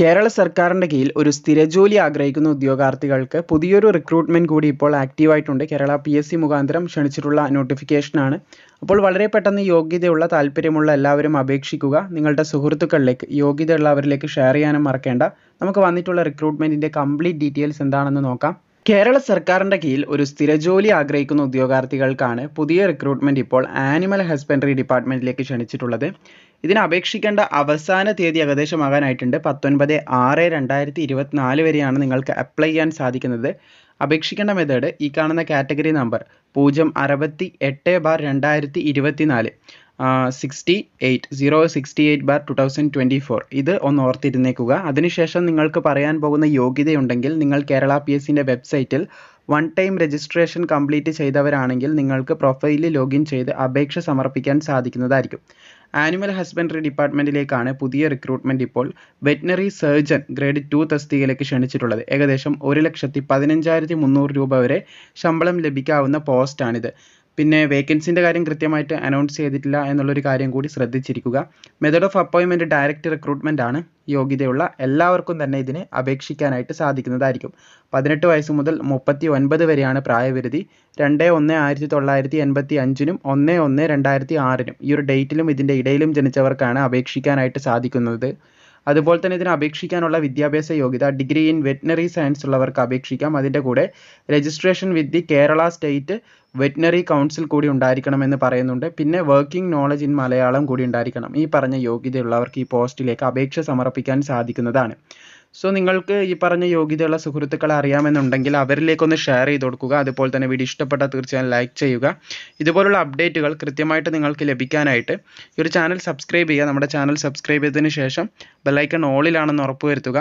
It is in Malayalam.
കേരള സർക്കാരിന്റെ കീഴിൽ ഒരു സ്ഥിരജോലി ആഗ്രഹിക്കുന്ന ഉദ്യോഗാർത്ഥികൾക്ക് പുതിയൊരു റിക്രൂട്ട്മെന്റ് കൂടി ഇപ്പോൾ ആക്റ്റീവായിട്ടുണ്ട് കേരള പി എസ് സി മുഖാന്തരം ക്ഷണിച്ചിട്ടുള്ള നോട്ടിഫിക്കേഷനാണ് അപ്പോൾ വളരെ പെട്ടെന്ന് യോഗ്യതയുള്ള താല്പര്യമുള്ള എല്ലാവരും അപേക്ഷിക്കുക. നിങ്ങളുടെ സുഹൃത്തുക്കളിലേക്ക് യോഗ്യതയുള്ളവരിലേക്ക് ഷെയർ ചെയ്യാനും മറക്കേണ്ട. നമുക്ക് വന്നിട്ടുള്ള റിക്രൂട്ട്മെന്റിന്റെ കംപ്ലീറ്റ് ഡീറ്റെയിൽസ് എന്താണെന്ന് നോക്കാം. കേരള സർക്കാരിന്റെ കീഴിൽ ഒരു സ്ഥിരജോലി ആഗ്രഹിക്കുന്ന ഉദ്യോഗാർത്ഥികൾക്കാണ് പുതിയ റിക്രൂട്ട്മെന്റ് ഇപ്പോൾ ആനിമൽ ഹസ്ബൻഡറി ഡിപ്പാർട്ട്മെന്റിലേക്ക് ക്ഷണിച്ചിട്ടുള്ളത്. ഇതിന് അപേക്ഷിക്കേണ്ട അവസാന തീയതി ഏകദേശമാകാനായിട്ടുണ്ട്. പത്തൊൻപത് ആറ് രണ്ടായിരത്തി ഇരുപത്തിനാല് വരെയാണ് നിങ്ങൾക്ക് അപ്ലൈ ചെയ്യാൻ സാധിക്കുന്നത്. അപേക്ഷിക്കേണ്ട മെത്തേഡ് ഈ കാണുന്ന കാറ്റഗറി നമ്പർ പൂജ്യം അറുപത്തി എട്ട് ബാർ രണ്ടായിരത്തി ഇരുപത്തിനാല്. Sixty eight zero sixty eight bar two thousand twenty four ഇത് ഒന്ന് ഓർത്തിരുന്നേക്കുക. അതിനുശേഷം നിങ്ങൾക്ക് പറയാൻ പോകുന്ന യോഗ്യതയുണ്ടെങ്കിൽ നിങ്ങൾ കേരള പി എസ് സിന്റെ വെബ്സൈറ്റിൽ വൺ ടൈം രജിസ്ട്രേഷൻ കംപ്ലീറ്റ് ചെയ്തവരാണെങ്കിൽ നിങ്ങൾക്ക് പ്രൊഫൈലിൽ ലോഗിൻ ചെയ്ത് അപേക്ഷ സമർപ്പിക്കാൻ സാധിക്കുന്നതായിരിക്കും. ആനിമൽ ഹസ്ബൻഡറി ഡിപ്പാർട്ട്മെന്റിലേക്കാണ് പുതിയ റിക്രൂട്ട്മെന്റ് ഇപ്പോൾ വെറ്റിനറി സർജൻ ഗ്രേഡ് ടു തസ്തികയിലേക്ക് ക്ഷണിച്ചിട്ടുള്ളത്. ഏകദേശം ഒരു ലക്ഷത്തി പതിനഞ്ചായിരത്തി മുന്നൂറ് രൂപ വരെ ശമ്പളം ലഭിക്കാവുന്ന പോസ്റ്റാണിത് പിന്നെ വേക്കൻസിന്റെ കാര്യം കൃത്യമായിട്ട് അനൗൺസ് ചെയ്തിട്ടില്ല എന്നുള്ളൊരു കാര്യം കൂടി ശ്രദ്ധിച്ചിരിക്കുക. മെത്തേഡ് ഓഫ് അപ്പോയിൻമെന്റ് ഡയറക്റ്റ് റിക്രൂട്ട്മെന്റ് ആണ് യോഗ്യതയുള്ള എല്ലാവർക്കും തന്നെ ഇതിന് അപേക്ഷിക്കാനായിട്ട് സാധിക്കുന്നതായിരിക്കും. പതിനെട്ട് വയസ്സ് മുതൽ മുപ്പത്തി ഒൻപത് വരെയാണ് പ്രായപരിധി. രണ്ട് ഒന്ന് ആയിരത്തി തൊള്ളായിരത്തി എൺപത്തി അഞ്ചിനും ഒന്ന് ഒന്ന് രണ്ടായിരത്തി ആറിനും ഈ ഒരു ഡേറ്റിലും ഇതിന്റെ ഇടയിലും ജനിച്ചവർക്കാണ് അപേക്ഷിക്കാനായിട്ട് സാധിക്കുന്നത്. അതുപോലെ തന്നെ ഇതിന് അപേക്ഷിക്കാനുള്ള വിദ്യാഭ്യാസ യോഗ്യത ഡിഗ്രി ഇൻ വെറ്റിനറി സയൻസ് ഉള്ളവർക്ക് അപേക്ഷിക്കാം. അതിന്റെ കൂടെ registration with the Kerala state veterinary council കൂടി ഉണ്ടായിരിക്കണമെന്ന് പറയുന്നുണ്ട്. പിന്നെ വർക്കിംഗ് നോളജ് ഇൻ മലയാളം കൂടി ഉണ്ടായിരിക്കണം. ഈ പറഞ്ഞ യോഗ്യതയുള്ളവർക്ക് ഈ പോസ്റ്റിലേക്ക് അപേക്ഷ സമർപ്പിക്കാൻ സാധിക്കുന്നതാണ്. സോ നിങ്ങൾക്ക് ഈ പറഞ്ഞ യോഗ്യതയുള്ള സുഹൃത്തുക്കളെ അറിയാമെന്നുണ്ടെങ്കിൽ അവരിലേക്കൊന്ന് ഷെയർ ചെയ്ത് കൊടുക്കുക. അതുപോലെ തന്നെ വീഡിയോ ഇഷ്ടപ്പെട്ടാൽ തീർച്ചയായും ലൈക്ക് ചെയ്യുക. ഇതുപോലുള്ള അപ്ഡേറ്റുകൾ കൃത്യമായിട്ട് നിങ്ങൾക്ക് ലഭിക്കാനായിട്ട് ഈ ഒരു ചാനൽ സബ്സ്ക്രൈബ് ചെയ്യുക. നമ്മുടെ ചാനൽ സബ്സ്ക്രൈബ് ചെയ്തതിന് ശേഷം ബെല്ലൈക്കൺ ഓളിലാണെന്ന് ഉറപ്പുവരുത്തുക.